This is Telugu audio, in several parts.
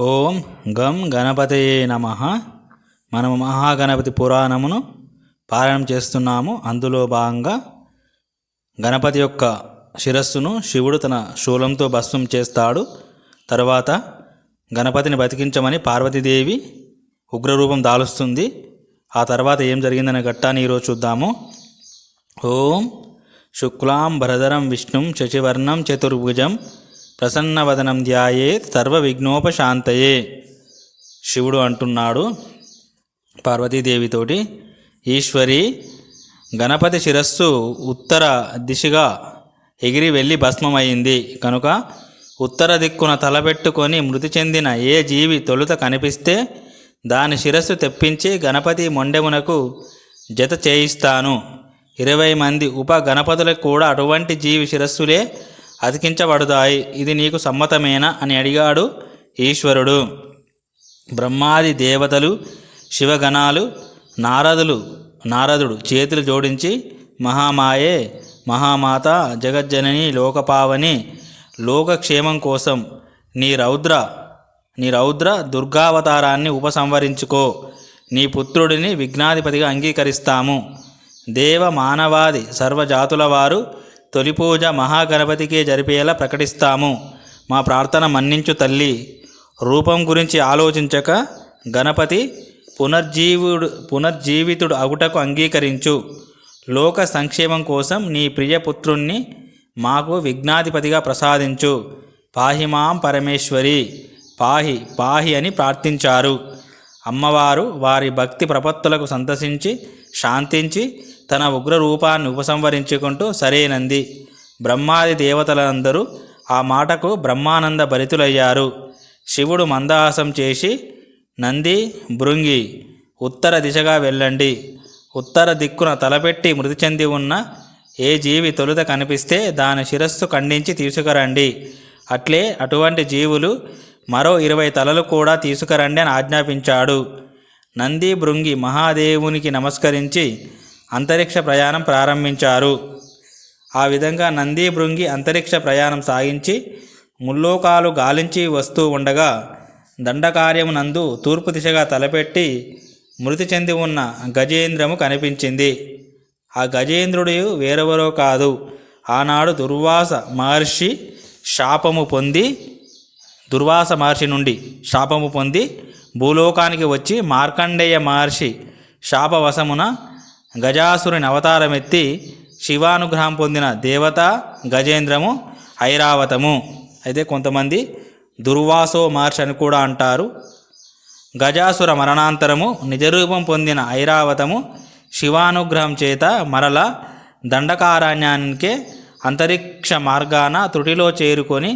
ఓం గం గణపతయే నమ. మనము మహాగణపతి పురాణమును పారాయణం చేస్తున్నాము. అందులో భాగంగా గణపతి యొక్క శిరస్సును శివుడు తన శూలంతో భస్మం చేస్తాడు. తర్వాత గణపతిని బతికించమని పార్వతీదేవి ఉగ్రరూపం దాలుస్తుంది. ఆ తర్వాత ఏం జరిగిందనే ఘట్టాన్ని ఈరోజు చూద్దాము. ఓం శుక్లాం భరధరం విష్ణుం శశివర్ణం చతుర్భుజం ప్రసన్నవదనం ధ్యాయే సర్వ విఘ్నోపశాంతయే శివుడు అంటున్నాడు పార్వతీదేవితోటి ఈశ్వరి గణపతి శిరస్సు ఉత్తర దిశగా ఎగిరి వెళ్ళి భస్మమైంది కనుక ఉత్తర దిక్కున తలపెట్టుకొని మృతి చెందిన ఏ జీవి తొలుత కనిపిస్తే దాని శిరస్సు తెప్పించి గణపతి మొండెమునకు జత చేయిస్తాను. ఇరవై మంది ఉప గణపతులకు కూడా అటువంటి జీవి శిరస్సులే అతికించబడతాయి. ఇది నీకు సమ్మతమేనా? అని అడిగాడు ఈశ్వరుడు. బ్రహ్మాది దేవతలు శివగణాలు నారదులు నారదుడు చేతులు జోడించి మహామాయే మహామాత జగజ్జనని లోకపావని లోకక్షేమం కోసం నీ రౌద్ర నీ రౌద్ర దుర్గావతారాన్ని ఉపసంహరించుకో నీ పుత్రుడిని విఘ్నాధిపతిగా అంగీకరిస్తాము. దేవ మానవాది సర్వజాతుల వారు తొలి పూజ మహాగణపతికే జరిపేలా ప్రకటిస్తాము. మా ప్రార్థన మన్నించు తల్లి. రూపం గురించి ఆలోచించక గణపతి పునర్జీవుడు పునర్జీవితుడు అగుటకు అంగీకరించు. లోక సంక్షేమం కోసం నీ ప్రియపుత్రుణ్ణి మాకు విఘ్నాధిపతిగా ప్రసాదించు. పాహిమాం పరమేశ్వరి. పాహి పాహి అని ప్రార్థించారు. అమ్మవారు వారి భక్తి ప్రపత్తులకు సంతసించి శాంతించి తన ఉగ్ర రూపాన్ని ఉపసంహరించుకుంటూ సరేనంది. బ్రహ్మాది దేవతలందరూ ఆ మాటకు బ్రహ్మానంద భరితులయ్యారు. శివుడు మందహాసం చేసి నంది భృంగి ఉత్తర దిశగా వెళ్ళండి. ఉత్తర దిక్కున తలపెట్టి మృతి చెంది ఉన్న ఏ జీవి తొలుత కనిపిస్తే దాని శిరస్సు ఖండించి తీసుకురండి. అట్లే అటువంటి జీవులు మరో ఇరవై తలలు కూడా తీసుకురండి అని ఆజ్ఞాపించాడు. నంది భృంగి మహాదేవునికి నమస్కరించి అంతరిక్ష ప్రయాణం ప్రారంభించారు. ఆ విధంగా నంది భృంగి అంతరిక్ష ప్రయాణం సాగించి ముల్లోకాలు గాలించి వస్తూ ఉండగా దండకార్యమునందు తూర్పు దిశగా తలపెట్టి మృతి చెంది ఉన్న గజేంద్రము కనిపించింది. ఆ గజేంద్రుడు వేరెవరో కాదు. ఆనాడు దుర్వాస మహర్షి శాపము పొంది దుర్వాస మహర్షి నుండి శాపము పొంది భూలోకానికి వచ్చి మార్కండేయ మహర్షి శాపవశమున గజాసురుని అవతారమెత్తి శివానుగ్రహం పొందిన దేవత గజేంద్రము ఐరావతము. అయితే కొంతమంది దుర్వాసో మహర్షి అని కూడా అంటారు. గజాసుర మరణాంతరము నిజరూపం పొందిన ఐరావతము శివానుగ్రహం చేత మరల దండకారణ్యానికే అంతరిక్ష మార్గాన త్రుటిలో చేరుకొని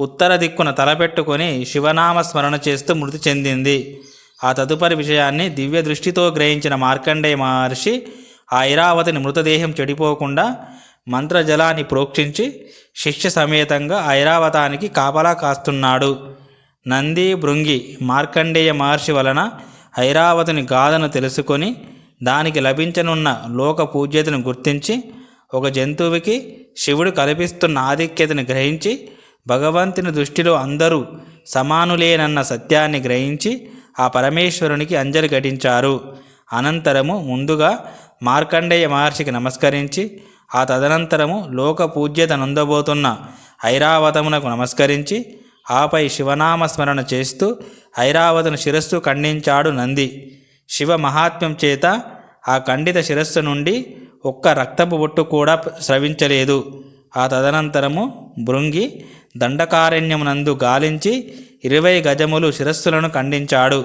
ఉత్తర దిక్కున తలపెట్టుకొని శివనామ స్మరణ చేస్తూ మృతి చెందింది. ఆ తదుపరి విషయాన్ని దివ్య దృష్టితో గ్రహించిన మార్కండేయ మహర్షి ఆ ఐరావతిని మృతదేహం చెడిపోకుండా మంత్రజలాన్ని ప్రోక్షించి శిష్య సమేతంగా ఐరావతానికి కాపలా కాస్తున్నాడు. నంది భృంగి మార్కండేయ మహర్షి వలన ఐరావతిని గాథను తెలుసుకొని దానికి లభించనున్న లోక పూజ్యతను గుర్తించి ఒక జంతువుకి శివుడు కల్పిస్తున్న ఆధిక్యతను గ్రహించి భగవంతుని దృష్టిలో అందరూ సమానులేనన్న సత్యాన్ని గ్రహించి ఆ పరమేశ్వరునికి అంజలి ఘటించారు. అనంతరము ముందుగా మార్కండేయ మహర్షికి నమస్కరించి ఆ తదనంతరము లోక పూజ్యత నొందబోతున్న ఐరావతమునకు నమస్కరించి ఆపై శివనామ స్మరణ చేస్తూ ఐరావతను శిరస్సు ఖండించాడు నంది. శివ మహాత్మ్యం చేత ఆ ఖండిత శిరస్సు నుండి ఒక్క రక్తపు బొట్టు కూడా స్రవించలేదు. ఆ తదనంతరము బృంగి దండకారణ్యమునందు గాలించి ఇరవై గజములు శిరస్సులను ఖండించాడు.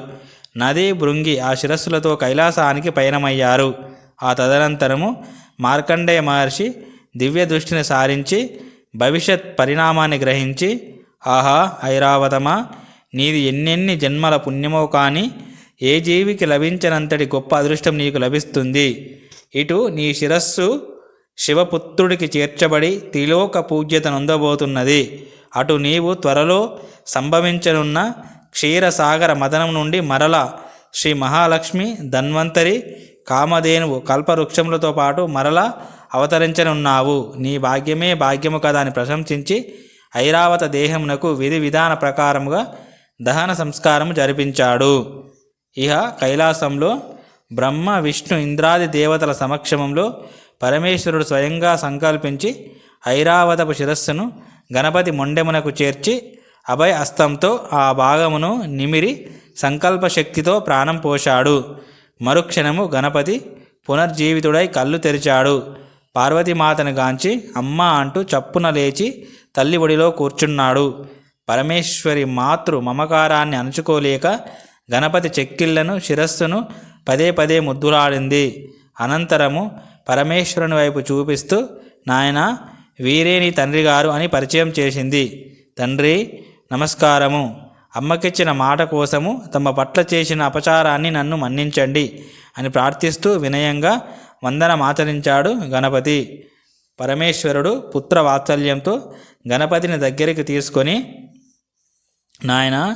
నది బృంగి ఆ శిరస్సులతో కైలాసానికి పయనమయ్యారు. ఆ తదనంతరము మార్కండేయ మహర్షి దివ్య దృష్టిని సారించి భవిష్యత్ పరిణామాన్ని గ్రహించి ఆహా ఐరావతమా నీది ఎన్నెన్ని జన్మల పుణ్యమో కానీ ఏ జీవికి లభించినంతటి గొప్ప అదృష్టం నీకు లభిస్తుంది. ఇటు నీ శిరస్సు శివపుత్రుడికి చేర్చబడి త్రిలోక పూజ్యత నొందబోతున్నది. అటు నీవు త్వరలో సంభవించనున్న క్షీరసాగర మదనం నుండి మరల శ్రీ మహాలక్ష్మి ధన్వంతరి కామధేనువు కల్పవృక్షములతో పాటు మరల అవతరించనున్నావు. నీ భాగ్యమే భాగ్యము కదా అని ప్రశంసించి ఐరావత దేహమునకు విధి విధాన ప్రకారముగా దహన సంస్కారం జరిపించాడు. ఇహ కైలాసంలో బ్రహ్మ విష్ణు ఇంద్రాది దేవతల సమక్షమంలో పరమేశ్వరుడు స్వయంగా సంకల్పించి ఐరావతపు శిరస్సును గణపతి మొండెమునకు చేర్చి అభయ హస్తంతో ఆ భాగమును నిమిరి సంకల్ప శక్తితో ప్రాణం పోశాడు. మరుక్షణము గణపతి పునర్జీవితుడై కళ్ళు తెరిచాడు. పార్వతీమాతను గాంచి అమ్మ అంటూ చప్పున లేచి తల్లి ఒడిలో కూర్చున్నాడు. పరమేశ్వరి మాతృ మమకారాన్ని అణుచుకోలేక గణపతి చెక్కిళ్ళను శిరస్సును పదే పదే ముద్దులాడింది. అనంతరము పరమేశ్వరుని వైపు చూపిస్తూ నాయన వీరే నీ తండ్రి గారు అని పరిచయం చేసింది. తండ్రి నమస్కారము. అమ్మకిచ్చిన మాట కోసము తమ పట్ల చేసిన అపచారాన్ని నన్ను మన్నించండి అని ప్రార్థిస్తూ వినయంగా వందనమాచరించాడు గణపతి. పరమేశ్వరుడు పుత్ర వాత్సల్యంతో గణపతిని దగ్గరికి తీసుకొని నాయన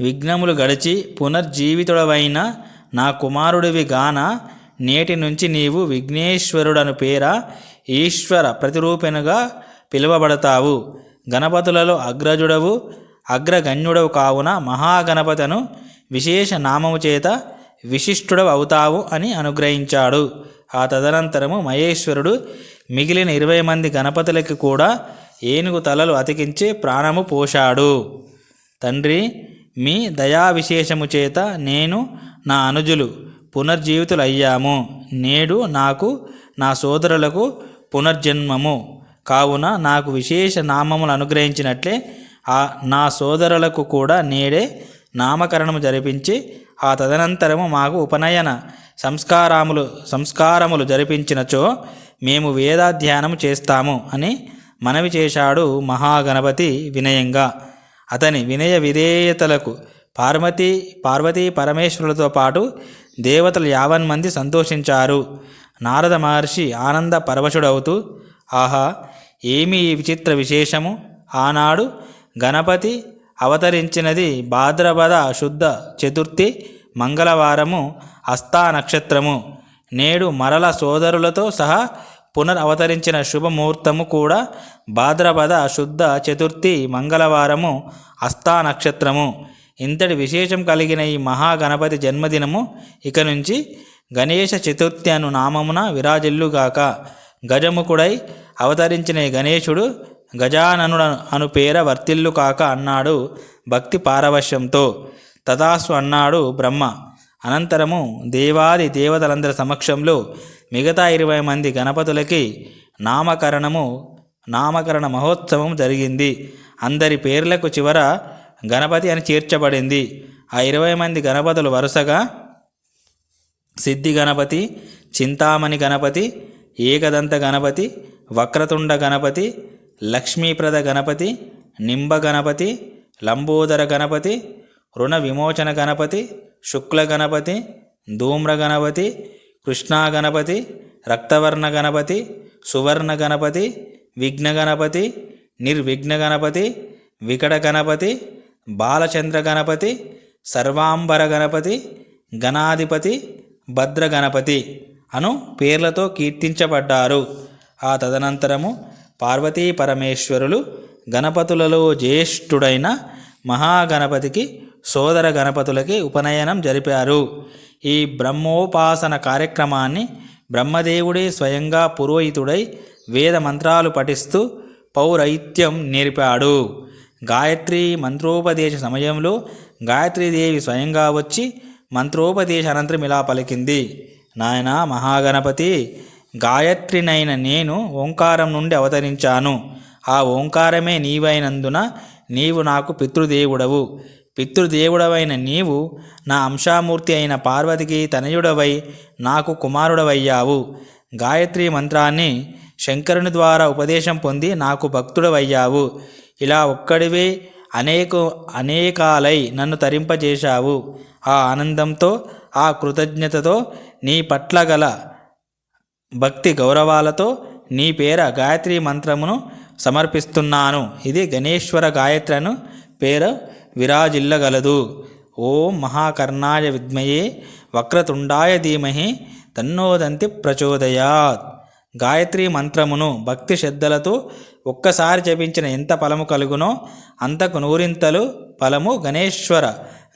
విఘ్నములు గడిచి పునర్జీవితుడవైన నా కుమారుడివి గాన నేటి నుంచి నీవు విఘ్నేశ్వరుడను పేర ఈశ్వర ప్రతిరూపెనుగా పిలువబడతావు. గణపతులలో అగ్రజుడవు అగ్రగణ్యుడవు కావున మహాగణపతను విశేష నామము చేత విశిష్టుడవు అవుతావు అని అనుగ్రహించాడు. ఆ తదనంతరము మహేశ్వరుడు మిగిలిన ఇరవై మంది గణపతులకి కూడా ఏనుగు తలలు అతికించి ప్రాణము పోశాడు. తండ్రి మీ దయా విశేషము చేత నేను నా అనుజులు పునర్జీవితులయ్యాము. నేడు నాకు నా సోదరులకు పునర్జన్మము. కావున నాకు విశేష నామములు అనుగ్రహించినట్లే ఆ నా సోదరులకు కూడా నేడే నామకరణము జరిపించి ఆ తదనంతరము మాకు ఉపనయన సంస్కారములు సంస్కారములు జరిపించినచో మేము వేదాధ్యానము చేస్తాము అని మనవి చేశాడు మహాగణపతి వినయంగా. అతని వినయ విధేయతలకు పార్వతి పార్వతీ పరమేశ్వరులతో పాటు దేవతలు యావన్ మంది సంతోషించారు. నారద మహర్షి ఆనంద పరవశుడవుతూ ఆహా ఏమి ఈ విచిత్ర విశేషము? ఆనాడు గణపతి అవతరించినది భాద్రపద శుద్ధ చతుర్థి మంగళవారము హస్తా నక్షత్రము. నేడు మరల సోదరులతో సహా పునర్ అవతరించిన శుభముహూర్తము కూడా భాద్రపద శుద్ధ చతుర్థి మంగళవారము అస్తా నక్షత్రము. ఇంతటి విశేషం కలిగిన ఈ మహాగణపతి జన్మదినము ఇక నుంచి గణేష చతుర్థి అను నామమున విరాజిల్లుగాక. గజముఖుడై అవతరించిన గణేశుడు గజాననుడు అను పేర వర్తిల్లు కాక అన్నాడు భక్తి పారవశ్యంతో. తదాసు అన్నాడు బ్రహ్మ అనంతరము దేవాది దేవతలందరి సమక్షంలో మిగతా ఇరవై మంది గణపతులకి నామకరణము నామకరణ మహోత్సవం జరిగింది. అందరి పేర్లకు చివర గణపతి అని చేర్చబడింది. ఆ ఇరవై మంది గణపతులు వరుసగా సిద్ధి గణపతి చింతామణి గణపతి ఏకదంత గణపతి వక్రతుండ గణపతి లక్ష్మీప్రద గణపతి నింబ గణపతి లంబోదర గణపతి రుణ విమోచన గణపతి శుక్ల గణపతి ధూమ్ర గణపతి కృష్ణా గణపతి రక్తవర్ణ గణపతి సువర్ణ గణపతి విఘ్న గణపతి నిర్విఘ్న గణపతి వికట గణపతి బాలచంద్ర గణపతి సర్వాంబర గణపతి గణాధిపతి భద్ర గణపతి అను పేర్లతో కీర్తించబడ్డారు. ఆ తదనంతరము పార్వతీ పరమేశ్వరులు గణపతులలో జ్యేష్ఠుడైన మహాగణపతికి సోదర గణపతులకి ఉపనయనం జరిపారు. ఈ బ్రహ్మోపాసన కార్యక్రమాన్ని బ్రహ్మదేవుడే స్వయంగా పురోహితుడై వేద మంత్రాలు పఠిస్తూ పౌరైత్యం నేర్పాడు. గాయత్రి మంత్రోపదేశ సమయంలో గాయత్రీదేవి స్వయంగా వచ్చి మంత్రోపదేశ అనంతరం ఇలా పలికింది. నాయన మహాగణపతి గాయత్రినైన నేను ఓంకారం నుండి అవతరించాను. ఆ ఓంకారమే నీవైనందున నీవు నాకు పితృదేవుడవు. పితృదేవుడవైన నీవు నా అంశామూర్తి అయిన పార్వతికి తనయుడవై నాకు కుమారుడవయ్యావు. గాయత్రి మంత్రాన్ని శంకరుని ద్వారా ఉపదేశం పొంది నాకు భక్తుడవయ్యావు. ఇలా ఒక్కడివే అనేక అనేకాలై నన్ను తరింపజేశావు. ఆ ఆనందంతో ఆ కృతజ్ఞతతో నీ పట్ల గల భక్తి గౌరవాలతో నీ పేర గాయత్రి మంత్రమును సమర్పిస్తున్నాను. ఇది గణేశ్వర గాయత్రను పేరు విరాజిల్లగలదు. ఓం మహాకర్ణాయ విద్మయే వక్రతుండాయ ధీమహి తన్నోదంతి ప్రచోదయాత్. గాయత్రి మంత్రమును భక్తి శ్రద్ధలతో ఒక్కసారి జపించిన ఎంత ఫలము కలుగునో అంతకు నూరింతలు ఫలము గణేశ్వర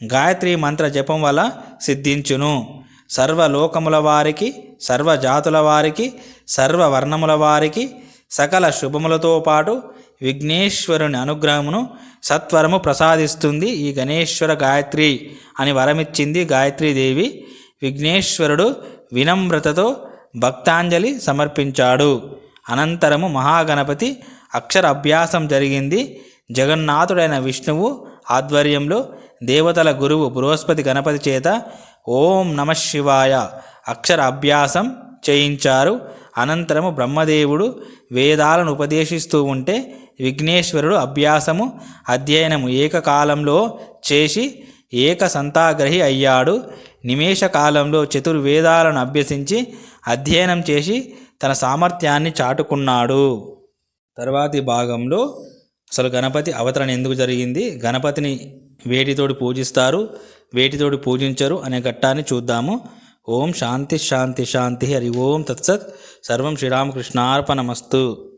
గాయత్రి మంత్ర జపం వల్ల సిద్ధించును. సర్వలోకముల వారికి సర్వ జాతుల వారికి సర్వ వర్ణముల వారికి సకల శుభములతో పాటు విఘ్నేశ్వరుని అనుగ్రహమును సత్వరము ప్రసాదిస్తుంది ఈ గణేశ్వర గాయత్రి అని వరమిచ్చింది గాయత్రీదేవి విఘ్నేశ్వరుడు వినమ్రతతో భక్తాంజలి సమర్పించాడు. అనంతరము మహాగణపతి అక్షర అభ్యాసం జరిగింది. జగన్నాథుడైన విష్ణువు ఆధ్వర్యంలో దేవతల గురువు బృహస్పతి గణపతి చేత ఓం నమ శివాయ అక్షర అభ్యాసం చేయించారు. అనంతరము బ్రహ్మదేవుడు వేదాలను ఉపదేశిస్తూ ఉంటే విఘ్నేశ్వరుడు అభ్యాసము అధ్యయనము ఏకకాలంలో చేసి ఏక సంతాగ్రహి అయ్యాడు. నిమేష కాలంలో చతుర్వేదాలను అభ్యసించి అధ్యయనం చేసి తన సామర్థ్యాన్ని చాటుకున్నాడు. తర్వాతి భాగంలో అసలు గణపతి అవతరణ ఎందుకు జరిగింది? గణపతిని వేటితోటి పూజిస్తారు? వేటితోటి పూజించరు? అనే ఘట్టాన్ని చూద్దాము. ఓం శాంతి శాంతి శాంతి హరి ఓం తత్సత్. సర్వం శ్రీరామకృష్ణార్పణమస్తు.